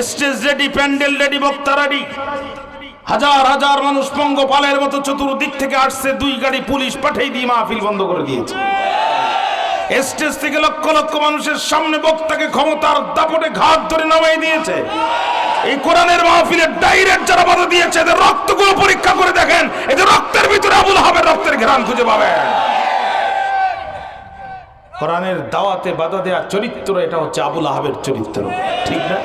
Stage ready pandal ready বক্তা ready. হাজার হাজার মানুষ পঙ্গপালের মতো চতুর্দিক থেকে আসছে, দুই গাড়ি পুলিশ পাঠিয়ে দিয়ে মাহফিল বন্ধ করে দিয়েছে। স্টেজ থেকে লক্ষ লক্ষ মানুষের সামনে বক্তাকে ক্ষমতার দাপটে ঘাট ধরে নামাই দিয়েছে। এই কোরআনের মাহফিলের ডাইরেক্ট যারা বাধা দিয়েছে, এদের রক্তগুলো পরীক্ষা করে দেখেন, এদের রক্তের ভিতরে আবুল হাবের রক্তের ঘেরান খুঁজে পাবেন। কোরআনের দাওয়াতে বাধা দেওয়ার চরিত্র, এটা হচ্ছে আবুল আহাবের চরিত্র। ঠিক না?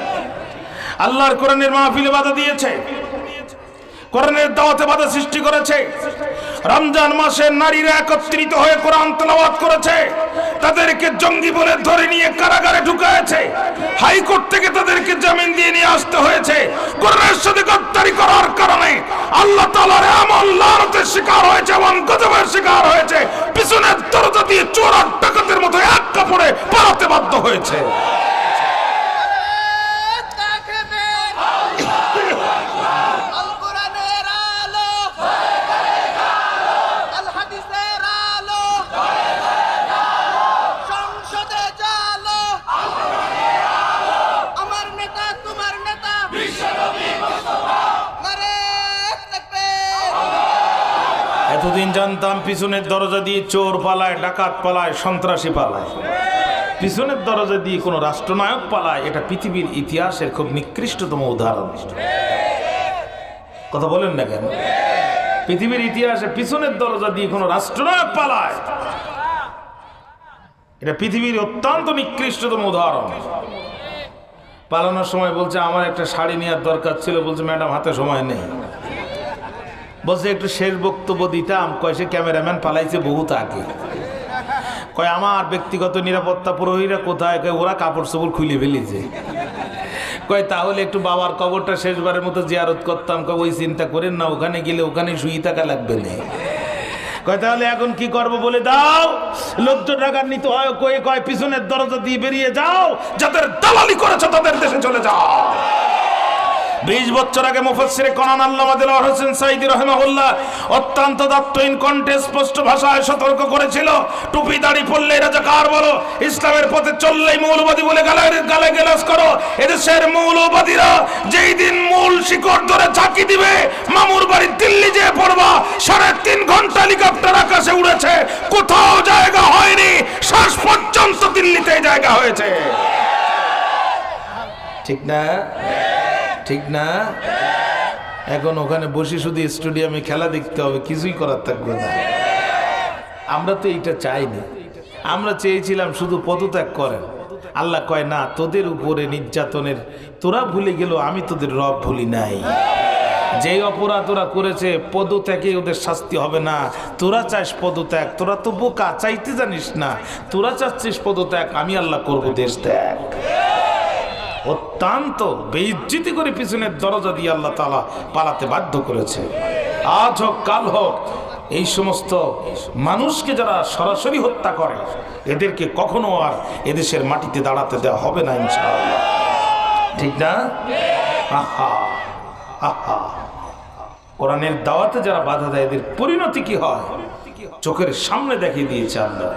আল্লাহর কোরআনের মাহফিলে বাধা দিয়েছে। কোরআনের দাওয়াতে বাধা সৃষ্টি করেছে। রমজান মাসে নারীরা একত্রিত হয়ে কোরআন তেলাওয়াত করেছে। তাদেরকে জঙ্গি বলে ধরে নিয়ে কারাগারে ঢুকায়েছে। হাইকোর্ট থেকে তাদেরকে জামিন দিয়ে নিয়ে আসতে হয়েছে। কোরআনের সাথে গদ্দারি করার কারণে আল্লাহ তাআলার এমন লানতের শিকার হয়েছে এমন গজবের শিকার হয়েছে পিছনের দরজা দিয়ে চোর আর ডাকাতের মতো এক কাপড়ে পালাতে বাধ্য হয়েছে আল কোরআনের আলো আল হাদিসের আলো সংসদে জালো আমার নেতা তোমার নেতা নারে তাকবীর এতদিন জানতাম পিছনের দরজা দিয়ে চোর পালায়, ডাকাত পালায়, সন্ত্রাসী পালায়। পিছনের দরজা দিয়ে কোনো রাষ্ট্রনায়ক পালায়, এটা পৃথিবীর ইতিহাসের খুব নিকৃষ্টতম উদাহরণ। কথা বলেন না কেন? পৃথিবীর ইতিহাসে পিছনের দরজা দিয়ে কোনো রাষ্ট্রনায়ক পালায়, এটা পৃথিবীর অত্যন্ত নিকৃষ্টতম উদাহরণ। পালানোর সময় বলছে, আমার একটা শাড়ি নেওয়ার দরকার ছিল। বলছে, ম্যাডাম, হাতে সময় নেই। বলছে, একটু শেষ বক্তব্য দিতাম। কয়, সে ক্যামেরাম্যান পালাইছে বহুত আগে। কয়, আমার ব্যক্তিগত নিরাপত্তা প্রহরীরা কোথায়? কয়, ওরা কাপড় চোপড় খুলে ফেলেছে। কয়, তাহলে একটু বাবার কবরটা শেষবারের মতো জিয়ারত করতাম। কয়, ওই চিন্তা করেন না, ওখানে গেলে ওখানে শুয়ে থাকা লাগবে না। কয়, তাহলে এখন কি করব বলে দাও? লক্ষ টাকা নিতে হয়। কয়ে, কয়, পিছনের দরজা দিয়ে বেরিয়ে যাও। যাদের দালালি করেছে তাদের দেশে চলে যাও। বিশ বছর আগে মুফাসসিরে কোরআন আল্লামা দিলওয়ার হোসেন সাইদি রহমাহুল্লাহ অত্যন্ত দাত্তহীন কণ্ঠে স্পষ্ট ভাষায় সতর্ক করেছিল, টুপি, দাড়ি পড়লে রাজাকার বলো? ইসলামের পথে চললেই মৌলবাদী বলে গালে গালে গেলাস করো। এদেশের মৌলবাদীরা যেই দিন মূল শিকড় ধরে ঝাঁকি দিবে, মামুর বাড়ি দিল্লি যেয়ে পড়বা, সাড়ে তিন ঘণ্টা হেলিকপ্টার আকাশে উড়েছে। কোথাও জায়গা হয়নি শেষ পর্যন্ত দিল্লিতে জায়গা হয়েছে। ঠিক না? ঠিক না? এখন ওখানে বসে শুধু স্টেডিয়ামে খেলা দেখতে হবে, কিছুই করার থাকবে না। আমরা তো এইটা চাইনি আমরা চেয়েছিলাম শুধু পদত্যাগ করেন। আল্লাহ কয়, না, তোদের উপরে নির্যাতনের, তোরা ভুলে গেল আমি তোদের রব ভুলি নাই। যেই অপরাধ ওরা করেছে, পদত্যাগে ওদের শাস্তি হবে না। তোরা চাস পদত্যাগ, তোরা তো বোকা, চাইতে জানিস না। তোরা চাচ্ছিস পদত্যাগ, আমি আল্লাহ করব দেশ ত্যাগ। অত্যন্ত বেইজ্জিতি করে পিছনের দরজা দিয়ে আল্লাহ তালা পালাতে বাধ্য করেছে। আজ হোক, কাল হোক, এই সমস্ত মানুষকে যারা সরাসরি হত্যা করে, এদেরকে কখনো আর এদেশের মাটিতে দাঁড়াতে দেওয়া হবে না ইনশাআল্লাহ। ঠিক না? কোরআনের দাওয়াতে যারা বাধা দেয়, এদের পরিণতি কি হয়? চোখের সামনে দেখিয়ে দিয়েছে আল্লাহ।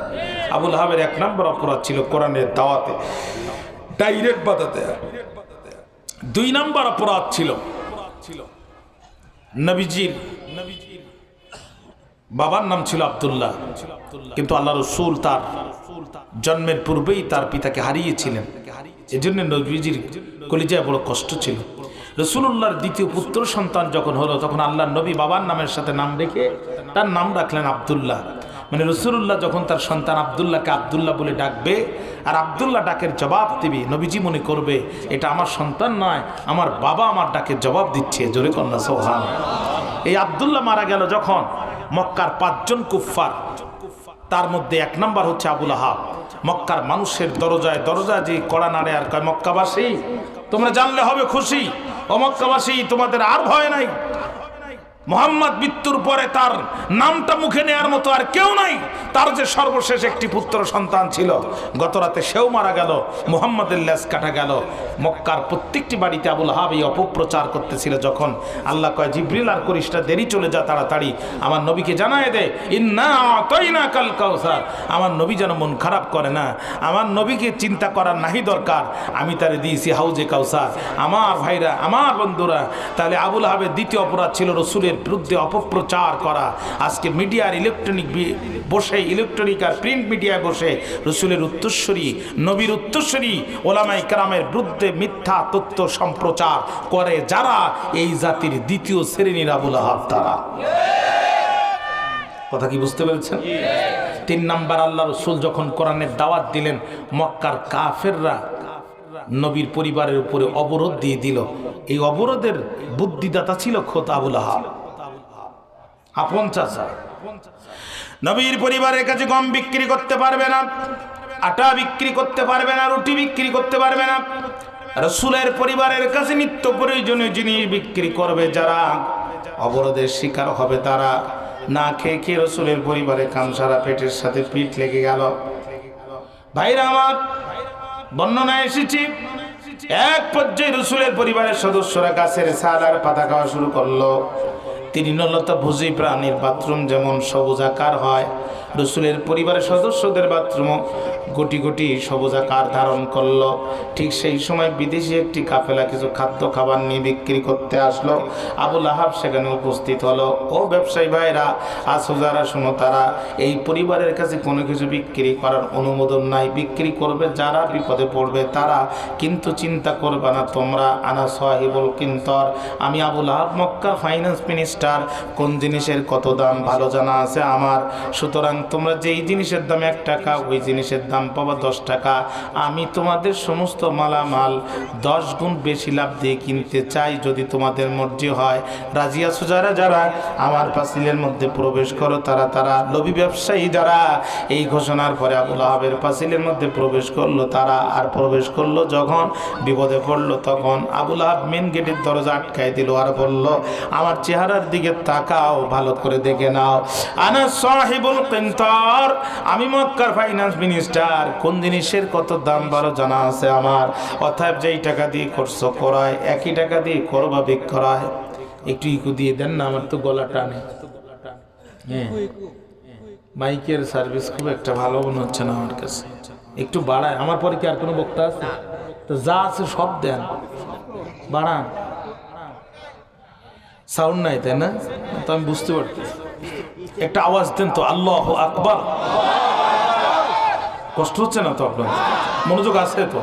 আবুল হাবের এক নম্বর অপরাধ ছিল কোরআনের দাওয়াতে। ডাইরেক্ট বাধা দেয়া দুই নাম্বার অপরাধ ছিল। নবীজির বাবার নাম ছিল আব্দুল্লাহ। কিন্তু আল্লাহ রসুল তার জন্মের পূর্বেই তার পিতাকে হারিয়েছিলেন। এজন্য নবীজির কলিজায় বড় কষ্ট ছিল। রসুল্লাহর দ্বিতীয় পুত্র সন্তান যখন হলো, তখন আল্লাহ নবী বাবার নামের সাথে নাম রেখে তার নাম রাখলেন আব্দুল্লাহ। মানে রসুল্লাহ যখন তার সন্তান আবদুল্লাহকে আবদুল্লাহ বলে ডাকবে আর আবদুল্লাহ ডাকের জবাব দিবে, নবীজি মনে করবে, এটা আমার সন্তান নয়, আমার বাবা আমার ডাকের জবাব দিচ্ছে। জোরে কন্যা, সোহান। এই আবদুল্লাহ মারা গেল যখন মক্কার পাঁচজন কুফফার, তার মধ্যে এক নাম্বার হচ্ছে আবুল আহাব মক্কার মানুষের দরজায় দরজা যে কড়া নাড়ে আর কয়, মক্কাবাসী, তোমরা জানলে হবে খুশি। ও মক্কাবাসী, তোমাদের আর ভয় নাই। মোহাম্মদ মৃত্যুর পরে তার নামটা মুখে নেয়ার মতো আর কেউ নাই। তার যে সর্বশেষ একটি পুত্র সন্তান ছিল গত রাতে সেও মারা গেল, মোহাম্মদের লেস কাটা গেল। মক্কার প্রত্যেকটি বাড়িতে আবুল হাব এই অপপ্রচার করতেছিল যখন আল্লাহ কয়, জিব্রিল, আর করিসটা দেরি চলে যা তাড়াতাড়ি। আমার নবীকে জানায় দে, ইন্না কাল কাউসার। আমার নবী যেন মন খারাপ করে না। আমার নবীকে চিন্তা করার নাহি দরকার। আমি তারে দিয়েছি হাউজে কাউসার। আমার ভাইরা, আমার বন্ধুরা, তাহলে আবুল হাবের দ্বিতীয় অপরাধ ছিল রসুলের বিরুদ্ধে অপপ্রচার করা। আজকে মিডিয়ার ইলেকট্রনিক বসে, ইলেকট্রনিক আর প্রিন্ট মিডিয়ায় বসে রসুলের উত্তরস্বরী নবীর উত্তরস্বরী ওলামাই কারামের বিরুদ্ধে মিথ্যা তথ্য সম্প্রচার করে যারা, এই জাতির দ্বিতীয় শ্রেণির আবুল আহাব তারা। কথা কি বুঝতে পেরেছেন? তিন নাম্বার আল্লাহ রসুল যখন কোরআনের দাওয়াত দিলেন, মক্কার কাফেররা নবীর পরিবারের উপরে অবরোধ দিয়ে দিল। এই অবরোধের বুদ্ধিদাতা ছিল খোদ আবুল আহাব আপন চাচা নবীর পরিবারের কাছে গম বিক্রি করতে পারবে না, আটা বিক্রি করতে পারবে না, রুটি বিক্রি করতে পারবে না। রসুলের পরিবারের কাছে নিত্য প্রয়োজনীয় জিনিস বিক্রি করবে যারা, অবরোধের শিকার হবে তারা। না খেয়ে খেয়ে রসুলের পরিবারে কামসারা পেটের সাথে পিঠ লেগে গেল। ভাইরা আমার বর্ণনায় এসেছি, এক পর্যায়ে রসুলের পরিবারের সদস্যরা গাছের ছাল আর পাতা খাওয়া শুরু করল। তৃণলতা ভুজি প্রাণীর বাথরুম যেমন সবুজ আকার হয় রসুলের পরিবারের সদস্যদের বাথরুমও গুটি গুটি সবুজ আকার ধারণ করল। ঠিক সেই সময় বিদেশি একটি কাফেলা কিছু খাদ্য খাবার নিয়ে বিক্রি করতে আসলো। আবুল আহাব সেখানে উপস্থিত হলো। ও ব্যবসায়ী ভাইরা আসো যারা শোনো তারা, এই পরিবারের কাছে কোনো কিছু বিক্রি করার অনুমোদন নাই। বিক্রি করবে যারা, বিপদে পড়বে তারা। কিন্তু চিন্তা করবে না তোমরা, আনা সাহিবুল কিন্তর। আমি আবুল আহাব মক্কা ফাইন্যান্স মিনিস্টার। কোন জিনিসের কত দাম ভালো জানা আছে আমার। সুতরাং তোমরা যেই জিনিসের দাম এক টাকা, ওই জিনিসের দাম পাবা দশ টাকা। আমি তোমাদের সমস্ত মালামাল দশ গুণ বেশি লাভ দিয়ে কিনতে চাই যদি তোমাদের মর্জি হয়। রাজিয়া সুজারা যারা? আমার পাসিলের মধ্যে প্রবেশ করো, তারা তারা। লবি ব্যবসায়ী যারা? এই ঘোষণার পরে আবুল আহাবের পাসিলের মধ্যে প্রবেশ করল তারা। আর প্রবেশ করল যখন বিপদে পড়ল তখন আবুল আহাব মেন গেটের দরজা আটকাই দিল আর বলল, আমার চেহারার দিকে তাকাও, ভালো করে দেখে নাও। আনা সাহিবুল কিন্তর আমি মক্কার ফাইন্যান্স মিনিস্টার কোন জিনিসের কত দাম ভালো জানা আছে আমার? অর্থাৎ যেই টাকা দিয়ে খরচ করায়। একই টাকা দিয়ে করবা বিক করায়। একটু ইকু দিয়ে দেন না, আমার তো গলা টানে। হ্যাঁ। মাইকের সার্ভিস খুব একটা ভালো মনে হচ্ছে না আমার কাছে। একটু বাড়ায়। আমার পরে কি আর কোনো বক্তা আছে? তো যা আছে সব দেন। বাড়ান। সাউন্ড নাই, তাই না? তো আমি বুঝতে পারছি একটা আওয়াজ দেন তো আল্লাহ আকবর। কষ্ট হচ্ছে না তো আপনার? মনোযোগ আছে তো?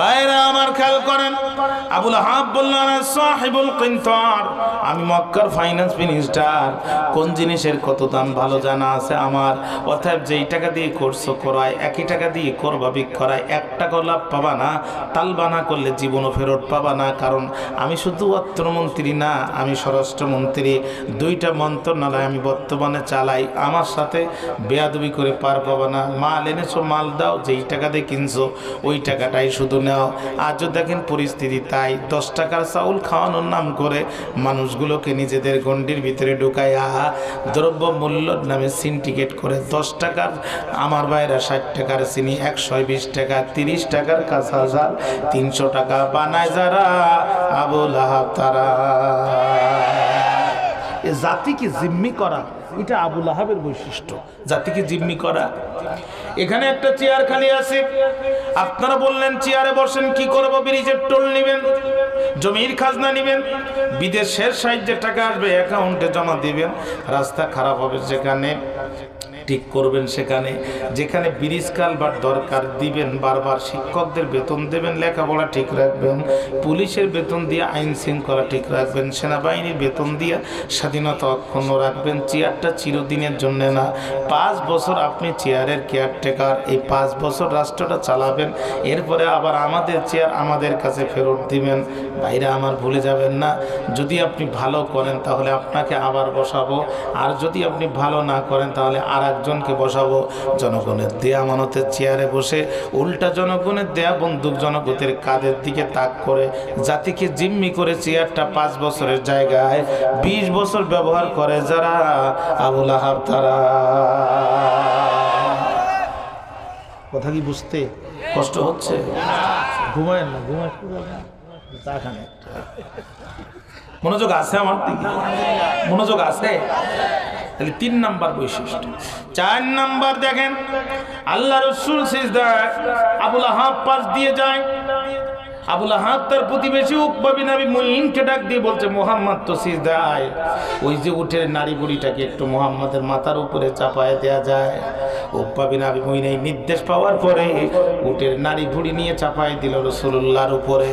বাইরে আমার খেয়াল করেন, আবুল হাব বললেন সাহিবুল কিন্তর, আমি মক্কার ফাইন্যান্স মিনিস্টার কোন জিনিসের কত দাম ভালো জানা আছে আমার? অর্থাৎ যেই টাকা দিয়ে কোর্স করায় একই টাকা দিয়ে করবা বিক করায় এক টাকা লাভ পাবা না তালবানা করলে জীবনও ফেরত পাবা না, কারণ আমি শুধু অর্থমন্ত্রী না, আমি স্বরাষ্ট্রমন্ত্রী, দুইটা মন্ত্রণালয় আমি বর্তমানে চালাই, আমার সাথে বেয়াদবি করে পার পাবা না। মাল এনেছো, মাল দাও, যেই টাকা দিয়ে কিনছো, ওই টাকাটাই শুধু নাও। আজও দেখেন পরিস্থিতি তাই। দশ টাকার চাউল খাওয়ানোর নাম করে মানুষগুলোকে নিজেদের গণ্ডির ভিতরে ঢুকাইয়া দ্রব্য মূল্য নামে সিন্ডিকেট করে দশ টাকার, আমার বাইরা ষাট টাকার চিনি, একশো বিশ টাকা, তিরিশ টাকার কাঁচা ঝাল, তিনশো টাকা বানায় যারা আবুল আহাব তারা। এ জাতিকে জিম্মি করা, এটা আবুল আহাবের বৈশিষ্ট্য। জাতিকে জিম্মি করা। এখানে একটা চেয়ার খালি আছে। আপনারা বললেন, চেয়ারে বসেন, কি করব? ব্রিজের টোল নেবেন, জমির খাজনা নেবেন, বিদেশের সাহায্যে টাকা আসবে অ্যাকাউন্টে জমা দিবেন, রাস্তা খারাপ হবে সেখানে ঠিক করবেন সেখানে। যেখানে ব্রিজ কালবার দরকার, দিবেন বারবার। শিক্ষকদের বেতন দেবেন, লেখাপড়া ঠিক রাখবেন। পুলিশের বেতন দিয়ে আইন শৃঙ্খলা ঠিক রাখবেন। সেনাবাহিনীর বেতন দিয়ে স্বাধীনতা অক্ষুণ্ণ রাখবেন। চেয়ারটা চিরদিনের জন্য না। পাঁচ বছর আপনি চেয়ারের কেয়ারটেকার। এই পাঁচ বছর রাষ্ট্রটা চালাবেন। এরপরে আবার আমাদের চেয়ার আমাদের কাছে ফেরত দিবেন। বাইরে আমার ভুলে যাবেন না। যদি আপনি ভালো করেন, তাহলে আপনাকে আবার বসাবো। আর যদি আপনি ভালো না করেন, তাহলে আর একজনকে বসাবো। জনগণের দেয়া মানতের চেয়ারে বসে উল্টা জনগণের দেয়া বন্দুক জনগণের কাদের দিকে তাক করে জাতিকে জিম্মি করে চেয়ারটা পাঁচ বছরের জায়গায় বিশ বছর ব্যবহার করে যারা আবুল আহাব তারা। কথা কি বুঝতে কষ্ট হচ্ছে? ঘুমায় না ঘুমায় মনোযোগ আছে আমার মনোযোগ আছে? তাহলে তিন নাম্বার বৈশিষ্ট্য। চার নাম্বার দেখেন, আল্লাহ রসুল সিজদায় আবুল আহাব পাশ দিয়ে যায়। আবুল আহাব তার প্রতিবেশী উকবাবিন নাবি মুইনকে ডাক দিয়ে বলছে, মোহাম্মদ তো সিজদায়। ওই যে উঠে নারী বুড়িটাকে একটু মোহাম্মদের মাথার উপরে চাপায় দেয়া যায়। এই নির্দেশ পাওয়ার পরে উটের নারী ভুড়ি নিয়ে চাপায় দিল রসুল্লাহর উপরে।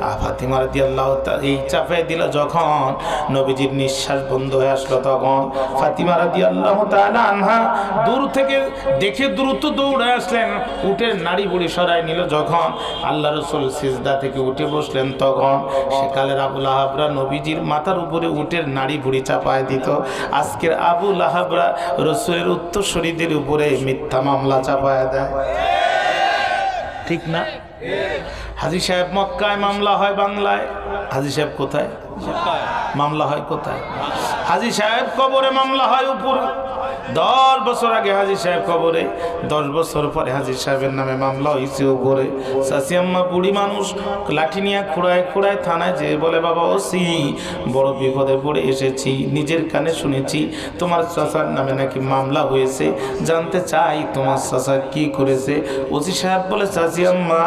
আ ফাতিমা রাদিয়াল্লাহু তা- এই চাপায় দিল যখন নবীজির নিঃশ্বাস বন্ধ হয়ে আসলো তখন। ফাতিমা রাদিয়াল্লাহু তাআলা আনহা দূর থেকে দেখে দ্রুত দৌড়ে আসলেন, উটের নারী বুড়ি সরাই নিল যখন আল্লাহ রসুল সিজদা থেকে উঠে বসলেন তখন। সেকালের আবুল আহাবরা নবীজির মাথার উপরে উটের নারী বুড়ি চাপায় দিত। আজকের আবুল আহাবরা রসুলের উত্তরসূরিদের উপরে মিথ্যা মামলা চাপায় দেয়। ঠিক না? হাজি সাহেব মক্কায় মামলা হয় বাংলায়। হাজি সাহেব কোথায়? মামলা হয় কোথায়? হাজি সাহেব কবরে মামলা হয় উপর। দশ বছর আগে হাজি সাহেব কবরে, দশ বছর পরে হাজি সাহেবের নামে মামলা হয়েছে ও উপরে সাসিয়াম্মা বুড়ি মানুষ লাঠি নিয়ে খুঁড়ায় খুঁড়ায় থানায় যে বলে, বাবা, ওসি, বড় বিপদে পড়ে এসেছি, নিজের কানে শুনেছি, তোমার চাচার নামে নাকি মামলা হয়েছে, জানতে চাই তোমার চাচা কি করেছে। ওসি সাহেব বলে, চাচি আম্মা,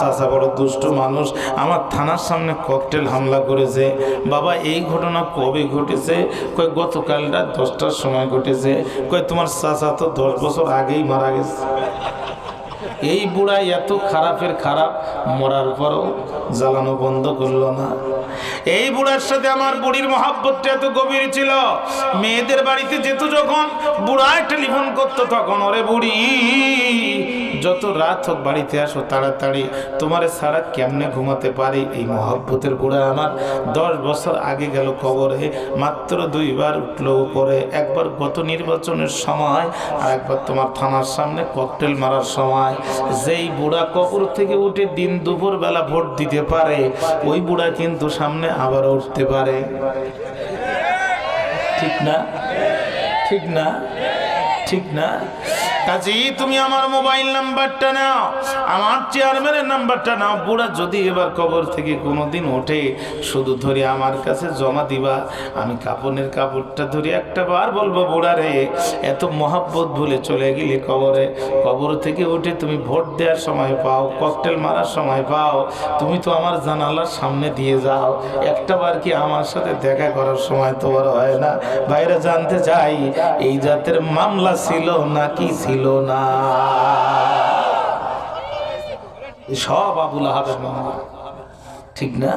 চাচা বড় দুষ্ট মানুষ, আমার থানার সামনে ককটেল হামলা করেছে। বাবা, এই ঘটনা কবে ঘটেছে? কয় গতকাল রাত দশটার সময় ঘটেছে। কয়, তোমার চাচা তো দশ বছর আগেই মারা গেছে। এই বুড়া এত খারাপের খারাপ, মরার পরও জ্বালানো বন্ধ করল না। এই বুড়ার সাথে আমার বুড়ির মহাব্বতটা এত গভীর ছিল। মেয়েদের বাড়িতে যেত যখন বুড়ায় টেলিফোন করতো তখন, ওরে বুড়ি যত রাত হোক বাড়িতে আসো তাড়াতাড়ি। তোমারে ছাড়া কেমনে ঘুমাতে পারি? এই মহাব্বতের বুড়া আমার। দশ বছর আগে গেল কবরে, মাত্র দুইবার উঠল উপরে। একবার গত নির্বাচনের সময় আর একবার তোমার থানার সামনে ককটেল মারার সময়। যেই বুড়া কবর থেকে উঠে দিন দুপুর বেলা ভোট দিতে পারে, ওই বুড়া কিন্তু সামনে আবার উঠতে পারে। ঠিক না? ঠিক না? ঠিক না? কাজী, তুমি আমার মোবাইল নাম্বারটা নাও। আমার চেয়ারম্যানের নাম্বারটা নাও। বুড়া যদি এবার কবর থেকে কোনোদিন ওঠে, শুধু ধরে আমার কাছে জমা দিবা। আমি কাপড়ের কাপড়টা ধরে একটা বার বলব, বুড়া রে, এত মহাব্বত ভুলে চলে গেলে কবরে। কবর থেকে উঠে তুমি ভোট দেওয়ার সময় পাও, ককটেল মারার সময় পাও। তুমি তো আমার জানালার সামনে দিয়ে যাও। একটা বার কি আমার সাথে দেখা করার সময় তোমার হয় না? বাইরে জানতে চাই, এই জাতের মামলা ছিল নাকি ছিল না। সব আবুল আহাবের ঠিক না?